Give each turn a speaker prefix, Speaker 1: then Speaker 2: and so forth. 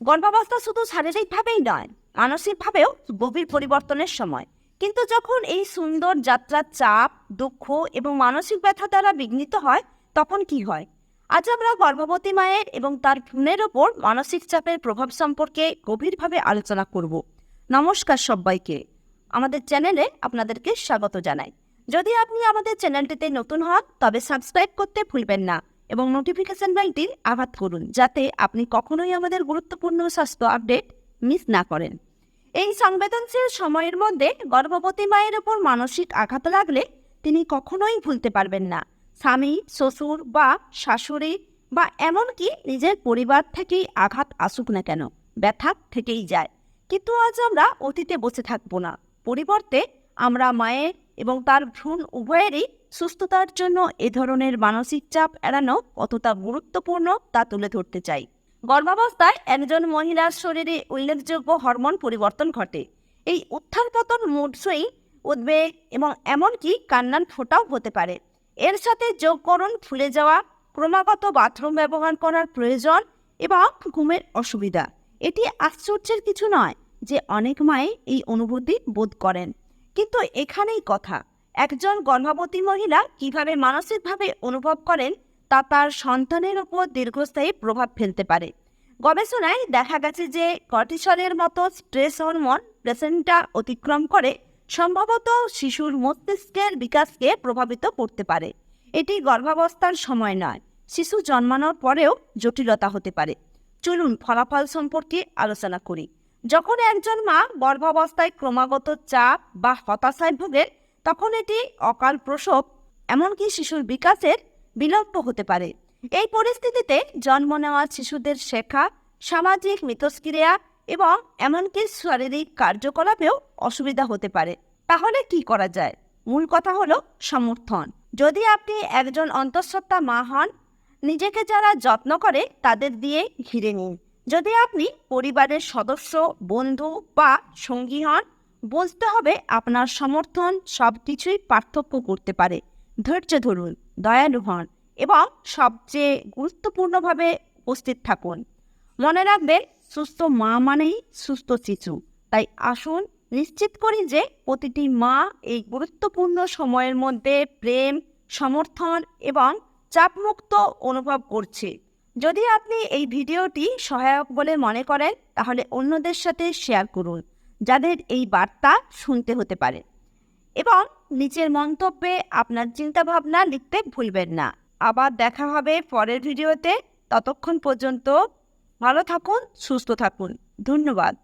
Speaker 1: গর্ভাবস্থা শুধু শারীরিকভাবেই নয়, মানসিকভাবেও গভীর পরিবর্তনের সময়। কিন্তু যখন এই সুন্দর যাত্রার চাপ, দুঃখ এবং মানসিক ব্যথা দ্বারা বিঘ্নিত হয়, তখন কি হয়? আজ আমরা গর্ভবতী মায়ের এবং তার ভ্রূণের ওপর মানসিক চাপের প্রভাব সম্পর্কে গভীরভাবে আলোচনা করব। নমস্কার সবাইকে। আমাদের চ্যানেলে আপনাদেরকে স্বাগত জানাই। যদি আপনি আমাদের চ্যানেলটিতে নতুন হন, তবে সাবস্ক্রাইব করতে ভুলবেন না। এবং নোটিফিকেশন বেলটির আঘাত করুন, যাতে আপনি কখনোই আমাদের গুরুত্বপূর্ণ স্বাস্থ্য আপডেট মিস না করেন। এই সংবেদনশীল সময়ের মধ্যে গর্ভবতী মায়ের ওপর মানসিক আঘাত লাগলে তিনি কখনোই ভুলতে পারবেন না। স্বামী, শ্বশুর বা শাশুড়ি বা এমনকি নিজের পরিবার থেকেই আঘাত আসুক না কেন, ব্যথা থেকেই যায়। কিন্তু আজ আমরা অতীতে বসে থাকব না। পরিবর্তে আমরা মায়ের এবং তার ভ্রূণ উভয়েরই সুস্থতার জন্য এ ধরনের মানসিক চাপ এড়ানো কতটা গুরুত্বপূর্ণ তা তুলে ধরতে চাই। গর্ভাবস্থায় একজন মহিলার শরীরে উল্লেখযোগ্য হরমোন পরিবর্তন ঘটে। এই উত্থান পতন মুড উদ্বেগ এবং এমনকি কান্নার ফোটাও হতে পারে। এর সাথে যোগকরণ ফুলে যাওয়া, ক্রমাগত বাথরুম ব্যবহার করার প্রয়োজন এবং ঘুমের অসুবিধা। এটি আশ্চর্যের কিছু নয় যে অনেক মায়ে এই অনুভূতি বোধ করেন। কিন্তু এখানেই কথা। একজন গর্ভবতী মহিলা কীভাবে মানসিকভাবে অনুভব করেন, তা তার সন্তানের উপর দীর্ঘস্থায়ী প্রভাব ফেলতে পারে। গবেষণায় দেখা গেছে যে কর্টিসলের মতো স্ট্রেস হরমোন প্লেসেন্টা অতিক্রম করে সম্ভবত শিশুর মস্তিষ্কের বিকাশকে প্রভাবিত করতে পারে। এটি গর্ভাবস্থার সময় নয়, শিশু জন্মানোর পরেও জটিলতা হতে পারে। চলুন ফলাফল সম্পর্কে আলোচনা করি। যখন একজন মা গর্ভাবস্থায় ক্রমাগত চাপ বা হতাশায় ভোগেন, তখন এটি অকাল প্রসব, এমনকি শিশুর বিকাশের বিলম্ব হতে পারে। এই পরিস্থিতিতে জন্ম নেওয়া শিশুদের শেখা, সামাজিক মিথস্ক্রিয়া এবং এমনকি শারীরিক কার্যকলাপেও অসুবিধা হতে পারে। তাহলে কি করা যায়? মূল কথা হলো সমর্থন। যদি আপনি একজন অন্তঃসত্ত্বা মা হন, নিজেকে যারা যত্ন করে তাদের দিয়ে ঘিরে নিন। যদি আপনি পরিবারের সদস্য, বন্ধু বা সঙ্গী হন, বুঝতে হবে আপনার সমর্থন সব কিছুই পার্থক্য করতে পারে। ধৈর্য ধরুন, দয়ালু হন এবং সবচেয়ে গুরুত্বপূর্ণভাবে উপস্থিত থাকুন। মনে রাখবেন, সুস্থ মা মানেই সুস্থ শিশু। তাই আসুন, নিশ্চিত করি যে প্রতিটি মা এই গুরুত্বপূর্ণ সময়ের মধ্যে প্রেম, সমর্থন এবং চাপমুক্ত অনুভব করছে। যদি আপনি এই ভিডিওটি সহায়ক বলে মনে করেন, তাহলে অন্যদের সাথে শেয়ার করুন, যাদের এই বার্তা শুনতে হতে পারে। এবং নিচের মন্তব্যে আপনার চিন্তাভাবনা লিখতে ভুলবেন না। আবার দেখা হবে পরের ভিডিওতে। ততক্ষণ পর্যন্ত ভালো থাকুন, সুস্থ থাকুন। ধন্যবাদ।